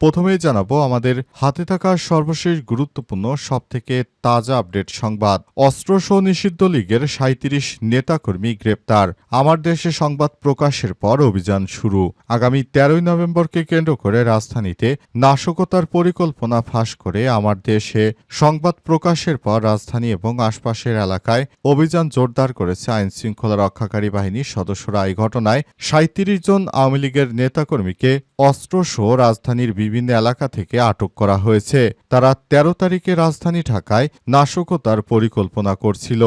প্রথমেই জানাব, আমাদের হাতে থাকা সর্বশেষ গুরুত্বপূর্ণ, সবথেকে তাজা আপডেট সংবাদ। অস্ত্রসহ নিষিদ্ধ লীগের সাঁত্রিশ নেতাকর্মী গ্রেপ্তার। আমার দেশে সংবাদ প্রকাশের পর অভিযান শুরু। আগামী তেরোই নভেম্বরকে কেন্দ্র করে রাজধানীতে নাশকতার পরিকল্পনা ফাঁস করে আমার দেশে সংবাদ প্রকাশের পর রাজধানী এবং আশপাশের এলাকায় অভিযান জোরদার করেছে আইন শৃঙ্খলা রক্ষাকারী বাহিনীর সদস্যরা। এই ঘটনায় সাঁত্রিশ জন আওয়ামী লীগের নেতাকর্মীকে অস্ত্রসহ রাজধানীর বিভিন্ন এলাকা থেকে আটক করা হয়েছে। তারা তেরো তারিখে রাজধানী ঢাকায় নাশকতার পরিকল্পনা করছিল।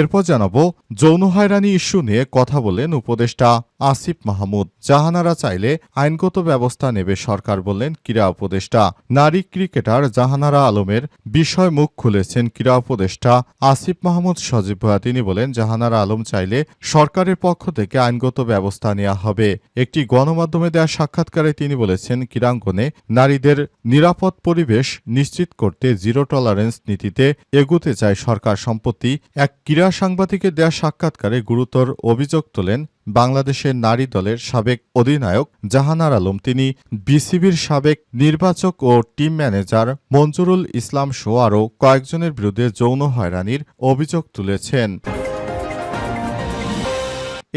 এরপর জানাব, যৌন হয়রানি ইস্যু নিয়ে কথা বলেন উপদেষ্টা আসিফ মাহমুদ। জাহানারা চাইলে আইনগত ব্যবস্থা নেবে সরকার বললেন ক্রীড়া উপদেষ্টা। নারী ক্রিকেটার জাহানারা আলমের বিষয় মুখ খুলেছেন ক্রীড়া উপদেষ্টা আসিফ মাহমুদ সজীব ভুয়া। তিনি বলেন, জাহানারা আলম চাইলে সরকারের পক্ষ থেকে আইনগত ব্যবস্থা নেওয়া হবে। একটি গণমাধ্যমে দেওয়া সাক্ষাৎকারে তিনি বলেছেন, ক্রীড়াঙ্গনে নারীদের নিরাপদ পরিবেশ নিশ্চিত করতে জিরো টলারেন্স নীতিতে এগুতে চায় সরকার। সম্পত্তি এক ক্রীড়া সাংবাদিকের দেয়া সাক্ষাৎকারে গুরুতর অভিযোগ তোলেন বাংলাদেশের নারী দলের সাবেক অধিনায়ক জাহানার আলম। তিনি বিসিবির সাবেক নির্বাচক ও টিম ম্যানেজার মঞ্জুরুল ইসলাম সহ আরও কয়েকজনের বিরুদ্ধে যৌন হয়রানির অভিযোগ তুলেছেন।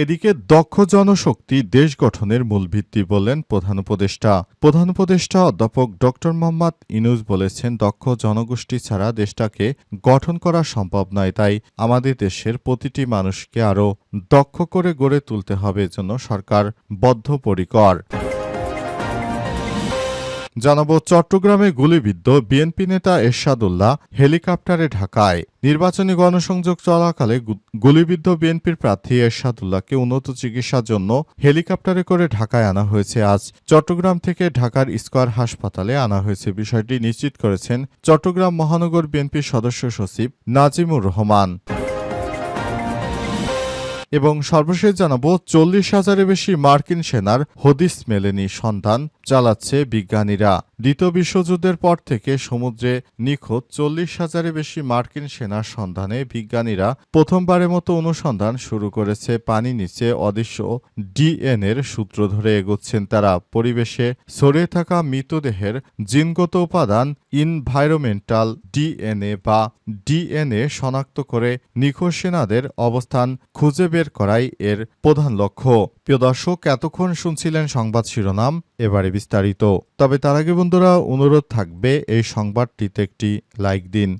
এদিকে দক্ষ জনশক্তি দেশ গঠনের মূল ভিত্তি বললেন প্রধান উপদেষ্টা। প্রধান উপদেষ্টা অধ্যাপক ডক্টর মোহাম্মদ ইনুজ বলেছেন, দক্ষ জনগোষ্ঠী ছাড়া দেশটাকে গঠন করা সম্ভব নয়, তাই আমাদের দেশের প্রতিটি মানুষকে আরও দক্ষ করে গড়ে তুলতে হবে জন্য সরকার বদ্ধপরিকর। জানাব চট্টগ্রামে গুলিবিদ্ধ বিএনপি নেতা এরশাদুল্লাহ হেলিকপ্টারে ঢাকায়। নির্বাচনী গণসংযোগ চলাকালে গুলিবিদ্ধ বিএনপির প্রার্থী এরশাদুল্লাহকে উন্নত চিকিৎসার জন্য হেলিকপ্টারে করে ঢাকায় আনা হয়েছে। আজ চট্টগ্রাম থেকে ঢাকার স্কয়ার হাসপাতালে আনা হয়েছে বিষয়টি নিশ্চিত করেছেন চট্টগ্রাম মহানগর বিএনপির সদস্য সচিব নাজিমুর রহমান। এবং সর্বশেষ জানাব, চল্লিশ হাজারের বেশি মার্কিন সেনার হদিস মেলেনি সন্ধান চালাচ্ছে বিজ্ঞানীরা। দ্বিতীয় বিশ্বযুদ্ধের পর থেকে সমুদ্রে নিখোঁজ চল্লিশ হাজারের বেশি মার্কিন সেনার সন্ধানে বিজ্ঞানীরা প্রথমবারের মতো অনুসন্ধান শুরু করেছে। পানি নিচে অদৃশ্য ডিএনএর সূত্র ধরে এগোচ্ছেন তারা। পরিবেশে ছড়িয়ে থাকা মৃতদেহের জিনগত উপাদান ইনভাইরমেন্টাল ডিএনএ বা ডিএনএ শনাক্ত করে নিখোঁজ সেনাদের অবস্থান খুঁজে বের করাই এর প্রধান লক্ষ্য। প্রিয় দর্শক, এতক্ষণ শুনছিলেন সংবাদ শিরোনাম, এবারে বিস্তারিত। তবে তার আগে বন্ধুরা, অনুরোধ থাকবে এই সংবাদটিতে একটি লাইক দিন।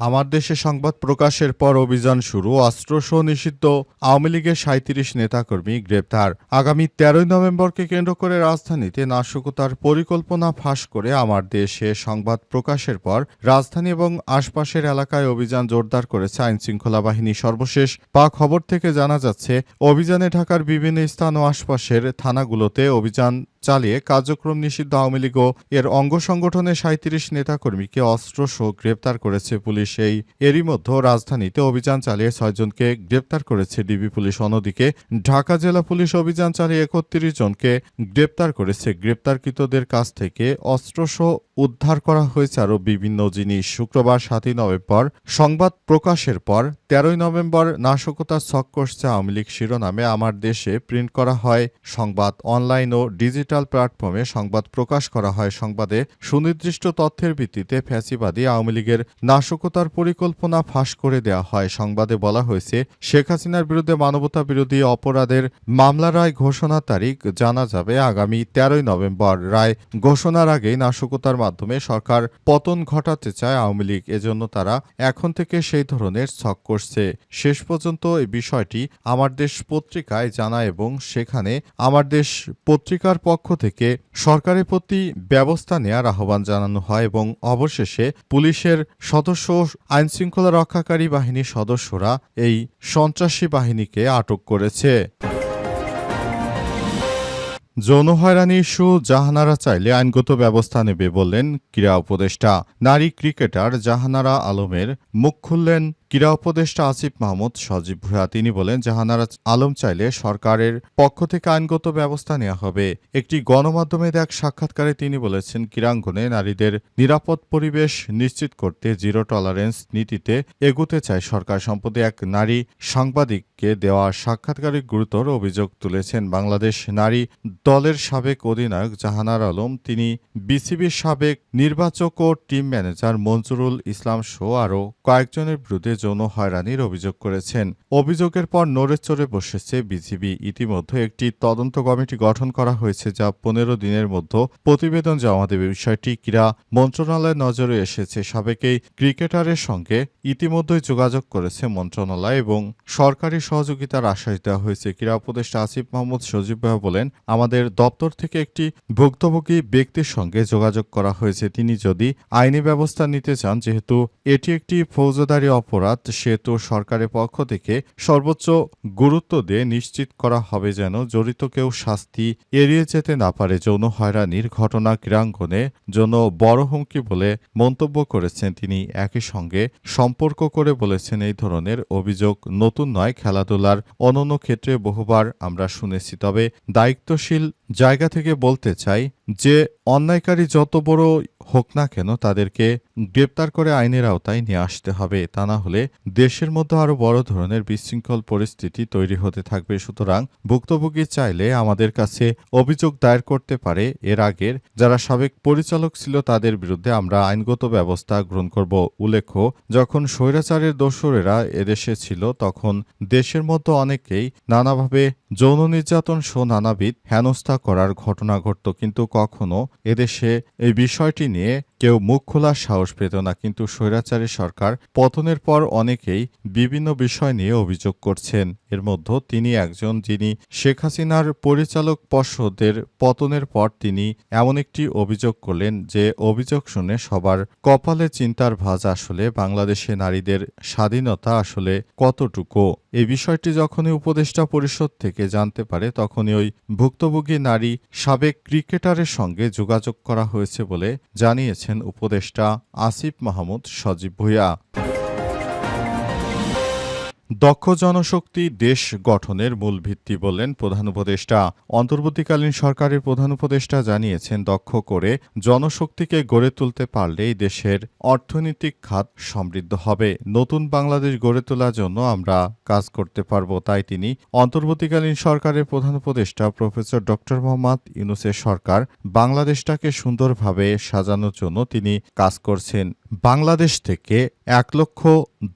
আমার দেশে সংবাদ প্রকাশের পর অভিযান শুরু, অস্ত্রসহ নিষিদ্ধ আওয়ামী লীগের সাঁত্রিশ নেতাকর্মী গ্রেপ্তার। আগামী তেরোই নভেম্বরকে কেন্দ্র করে রাজধানীতে নাশকতার পরিকল্পনা ফাঁস করে আমার দেশে সংবাদ প্রকাশের পর রাজধানী এবং আশপাশের এলাকায় অভিযান জোরদার করেছে আইনশৃঙ্খলা বাহিনী। সর্বশেষ পা খবর থেকে জানা যাচ্ছে, অভিযানে ঢাকার বিভিন্ন স্থান ও আশপাশের থানাগুলোতে অভিযান চালিয়ে কার্যক্রম নিষিদ্ধ আওয়ামী লীগ এর অঙ্গ সংগঠনের সাঁত্রিশ নেতাকর্মীকে অস্ত্রসহ গ্রেপ্তার করেছে পুলিশ। এই এরই মধ্যে রাজধানীতে অভিযান চালিয়ে ছয়জনকে গ্রেপ্তার করেছে ডিবি পুলিশ। অন্যদিকে ঢাকা জেলা পুলিশ অভিযান চালিয়ে একত্রিশ জনকে গ্রেপ্তার করেছে। গ্রেপ্তারকৃতদের কাছ থেকে অস্ত্র অস্ত্রসহ উদ্ধার করা হয়েছে আরও বিভিন্ন জিনিস। শুক্রবার সাতই নভেম্বর সংবাদ প্রকাশের পর তেরোই নভেম্বর নাশকতার ছক আওয়ামী লীগ শিরোনামে। আমার দেশে প্রিন্ট করা হয় সংবাদ অনলাইন ও ডিজিটাল প্ল্যাটফর্মে সংবাদ প্রকাশ করা হয়। সংবাদে সুনির্দিষ্ট তথ্যের ভিত্তিতে ফ্যাসিবাদী আওয়ামী লীগের নাশকতার পরিকল্পনা ফাঁস করে দেওয়া হয়। সংবাদে বলা হয়েছে, শেখ হাসিনার বিরুদ্ধে মানবতা বিরোধী অপরাধের মামলা রায় ঘোষণার তারিখ জানা যাবে আগামী তেরোই নভেম্বর। রায় ঘোষণার আগেই নাশকতার মাধ্যমে সরকার পতন ঘটাতে চায় আওয়ামী লীগ। এজন্য তারা এখন থেকে সেই ধরনের ছক করছে। শেষ পর্যন্ত এই বিষয়টি আমার দেশ পত্রিকায় জানা এবং সেখানে আমার দেশ পত্রিকার পক্ষ থেকে সরকারের প্রতি ব্যবস্থা নেওয়ার আহ্বান জানানো হয় এবং অবশেষে পুলিশের সদস্য, আইনশৃঙ্খলা রক্ষাকারী বাহিনীর সদস্যরা এই সন্ত্রাসী বাহিনীকে আটক করেছে। যৌন হয়রানি ইস্যু, জাহানারা চাইলে আইনগত ব্যবস্থা নেবে বললেন ক্রীড়া উপদেষ্টা। নারী ক্রিকেটার জাহানারা আলমের মুখ খুললেন ক্রীড়া উপদেষ্টা আসিফ মাহমুদ, সজীব ভুয়া তিনি বলেন জাহানারা আলম চাইলে সরকারের পক্ষ থেকে আইনগত ব্যবস্থা নেওয়া হবে। একটি গণমাধ্যমে এক সাক্ষাৎকারে তিনি বলেছেন, ক্রীড়াঙ্গনে নারীদের নিরাপদ পরিবেশ নিশ্চিত করতে জিরো টলারেন্স নীতিতে এগুতে চায় সরকার। সম্প্রতি এক নারী সাংবাদিককে দেওয়া সাক্ষাৎকারে গুরুতর অভিযোগ তুলেছেন, বাংলাদেশ নারী দলের সাবেক অধিনায়ক জাহানার আলম, তিনি বিসিবির সাবেক নির্বাচক ও টিম ম্যানেজার মঞ্জুরুল ইসলাম শো আরও কয়েকজনের বিরুদ্ধে যৌন হয়রানির অভিযোগ করেছেন। অভিযোগের পর নড়ে চড়ে বসেছে বিসিবি ইতিমধ্যে একটি তদন্ত কমিটি গঠন করা হয়েছে, যা পনেরো দিনের মধ্যে প্রতিবেদন জমা দেবে। বিষয়টি ক্রীড়া মন্ত্রণালয়ের নজরে এসেছে। সাবেক এই ক্রিকেটারের সঙ্গে ইতিমধ্যেই যোগাযোগ করেছে মন্ত্রণালয় এবং সরকারি সহযোগিতার আশ্বাস দেওয়া হয়েছে। ক্রীড়া উপদেষ্টা আসিফ মাহমুদ সজীব ভাই বলেন, আমাদের দপ্তর থেকে একটি ভুক্তভোগী ব্যক্তির সঙ্গে যোগাযোগ করা হয়েছে। তিনি যদি আইনি ব্যবস্থা নিতে চান, যেহেতু এটি একটি ফৌজদারি অপরাধ সেহেতু সরকারের পক্ষ থেকে সর্বোচ্চ গুরুত্ব দিয়ে নিশ্চিত করা হবে যেন জড়িত কেউ শাস্তি এড়িয়ে যেতে না পারে। যৌন হয়রানির ঘটনা ক্রীড়াঙ্গনে জন্য বড় হুমকি বলে মন্তব্য করেছেন তিনি। একই সঙ্গে সম্পর্ক করে বলেছেন এই ধরনের অভিযোগ নতুন নয়, খেলাধুলার অনন্য ক্ষেত্রে বহুবার আমরা শুনেছি। তবে দায়িত্বশীল জায়গা থেকে বলতে চাই যে, অন্যায়কারী যত বড় হোক না কেন তাদেরকে গ্রেপ্তার করে আইনের আওতায় নিয়ে আসতে হবে। তা না হলে দেশের মধ্যে আরও বড় ধরনের বিশৃঙ্খল পরিস্থিতি তৈরি হতে থাকবে। সুতরাং ভুক্তভোগী চাইলে আমাদের কাছে অভিযোগ দায়ের করতে পারে। এর আগের যারা সাবেক পরিচালক ছিল তাদের বিরুদ্ধে আমরা আইনগত ব্যবস্থা গ্রহণ করব। উল্লেখ্য, যখন স্বৈরাচারের দোসরেরা এদেশে ছিল, তখন দেশের মধ্যে অনেকেই নানাভাবে যৌন নির্যাতন সহ নানাবিধ হেনস্থা করার ঘটনা ঘটত কিন্তু কখনো এদেশে এই বিষয়টি নিয়ে কেউ মুখ খোলার সাহস পেত না, কিন্তু স্বৈরাচারী সরকার পতনের পর অনেকেই বিভিন্ন বিষয় নিয়ে অভিযোগ করছেন। এর মধ্যে তিনি একজন যিনি শেখ হাসিনার পরিচালক পর্ষদের পতনের পর তিনি এমন একটি অভিযোগ করলেন যে অভিযোগ শুনে সবার কপালে চিন্তার ভাঁজ আসলে বাংলাদেশে নারীদের স্বাধীনতা আসলে কতটুকু। এই বিষয়টি যখনই উপদেষ্টা পরিষদ থেকে জানতে পারে, তখনই ওই ভুক্তভোগী নারী সাবেক ক্রিকেটারের সঙ্গে যোগাযোগ করা হয়েছে বলে জানিয়েছেন উপদেষ্টা আসিফ মাহমুদ সজীব ভুইয়া। দক্ষ জনশক্তি দেশ গঠনের মূল ভিত্তি বললেন প্রধান উপদেষ্টা। অন্তর্বর্তীকালীন সরকারের প্রধান উপদেষ্টা জানিয়েছেন, দক্ষ করে জনশক্তিকে গড়ে তুলতে পারলেই দেশের অর্থনৈতিক খাত সমৃদ্ধ হবে। নতুন বাংলাদেশ গড়ে তোলার জন্য আমরা কাজ করতে পারব, তাই তিনি অন্তর্বর্তীকালীন সরকারের প্রধান উপদেষ্টা প্রফেসর ডক্টর মোহাম্মদ ইউনুসের সরকার বাংলাদেশটাকে সুন্দরভাবে সাজানোর জন্য তিনি কাজ করছেন। বাংলাদেশ থেকে এক লক্ষ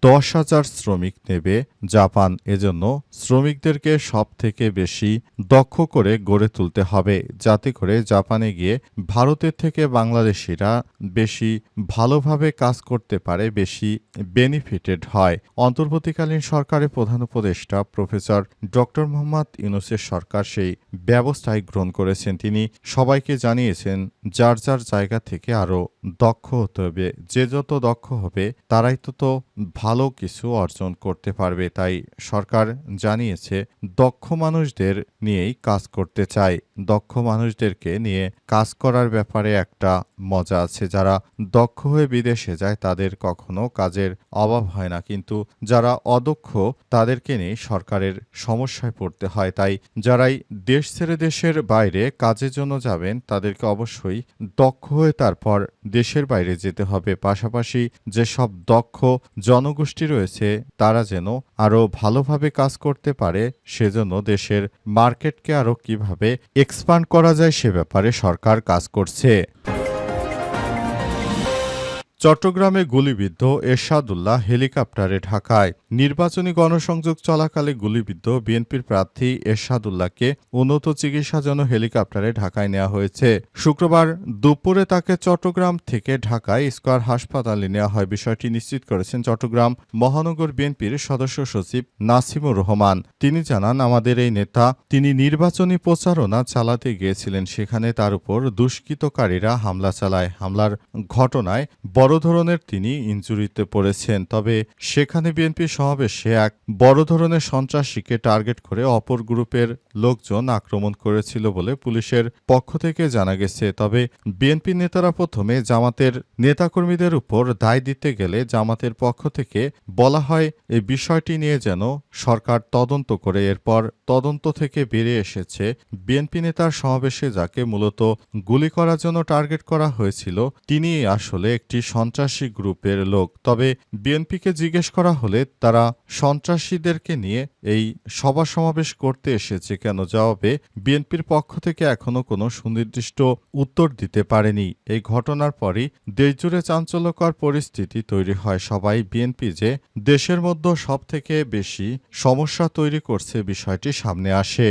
দশ হাজার শ্রমিক নেবে জাপান। এজন্য শ্রমিকদেরকে সব থেকে বেশি দক্ষ করে গড়ে তুলতে হবে, যাতে করে জাপানে গিয়ে ভারতের থেকে বাংলাদেশিরা বেশি ভালোভাবে কাজ করতে পারে, বেশি বেনিফিটেড হয়। অন্তর্বর্তীকালীন সরকারের প্রধান উপদেষ্টা প্রফেসর ডক্টর মোহাম্মদ ইউনুসের সরকার সেই ব্যবস্থায় গ্রহণ করেছেন। তিনি সবাইকে জানিয়েছেন, যার যার জায়গা থেকে আরও দক্ষ হতে হবে, যে যত দক্ষ হবে, তারাই তত ভালো কিছু অর্জন করতে পারবে। তাই সরকার জানিয়েছে, দক্ষ মানুষদের নিয়েই কাজ করতে চায়। দক্ষ মানুষদেরকে নিয়ে কাজ করার ব্যাপারে একটা মজা আছে। যারা দক্ষ হয়ে বিদেশে যায়, তাদের কখনো কাজের অভাব হয় না। কিন্তু যারা অদক্ষ, তাদেরকে নিয়ে সরকারের সমস্যায় পড়তে হয়। তাই যারাই দেশ ছেড়ে দেশের বাইরে কাজের জন্য যাবেন, তাদেরকে অবশ্যই দক্ষ হয়ে তারপর দেশের বাইরে যেতে হবে। পাশাপাশি যেসব দক্ষ জনগোষ্ঠী রয়েছে, তারা যেন আরও ভালোভাবে কাজ করতে পারে, সেজন্য দেশের মার্কেটকে আরও কীভাবে এক্সপান্ড করা যায় সে ব্যাপারে সরকার কাজ করছে। চট্টগ্রামে গুলিবিদ্ধ এরশাদুল্লাহ হেলিকপ্টারে ঢাকায়। নির্বাচনী গণসংযোগ চলাকালে গুলিবিদ্ধ বিএনপির প্রার্থী এরশাদুল্লাহকে উন্নত চিকিৎসার জন্য হেলিকপ্টারে ঢাকায় নেওয়া হয়েছে। শুক্রবার দুপুরে তাকে চট্টগ্রাম থেকে ঢাকায় স্কয়ার হাসপাতালে নেওয়া হয় বিষয়টি নিশ্চিত করেছেন চট্টগ্রাম মহানগর বিএনপির সদস্য সচিব নাসিমুর রহমান। তিনি জানান, আমাদের এই নেতা, তিনি নির্বাচনী প্রচারণা চালাতে গিয়েছিলেন। সেখানে তার উপর দুষ্কৃতকারীরা হামলা চালায়। হামলার ঘটনায় ধরনের তিনি ইনজুরিতে পড়েছেন, তবে সেখানে বিএনপি সমাবেশে এক বড় ধরনের সন্ত্রাসীকে টার্গেট করে অপর গ্রুপের লোকজন আক্রমণ করেছিল বলে পুলিশের পক্ষ থেকে জানা গেছে। তবে বিএনপি নেতারা প্রথমে জামাতের নেতাকর্মীদের উপর দায় দিতে গেলে জামাতের পক্ষ থেকে বলা হয় এই বিষয়টি নিয়ে যেন সরকার তদন্ত করে। এরপর তদন্ত থেকে বেরিয়ে এসেছে বিএনপি নেতার সমাবেশে যাকে মূলত গুলি করার জন্য টার্গেট করা হয়েছিল তিনি আসলে একটি সন্ত্রাসী গ্রুপের লোক। তবে বিএনপিকে জিজ্ঞেস করা হলে তারা সন্ত্রাসীদেরকে নিয়ে এই সভা সমাবেশ করতে এসেছে কেন জবাবে বিএনপির পক্ষ থেকে এখনও কোনো সুনির্দিষ্ট উত্তর দিতে পারেনি। এই ঘটনার পরই দেশজুড়ে চাঞ্চল্যকর পরিস্থিতি তৈরি হয়। সবাই বিএনপি যে দেশের মধ্যে সবথেকে বেশি সমস্যা তৈরি করছে বিষয়টি সামনে আসে।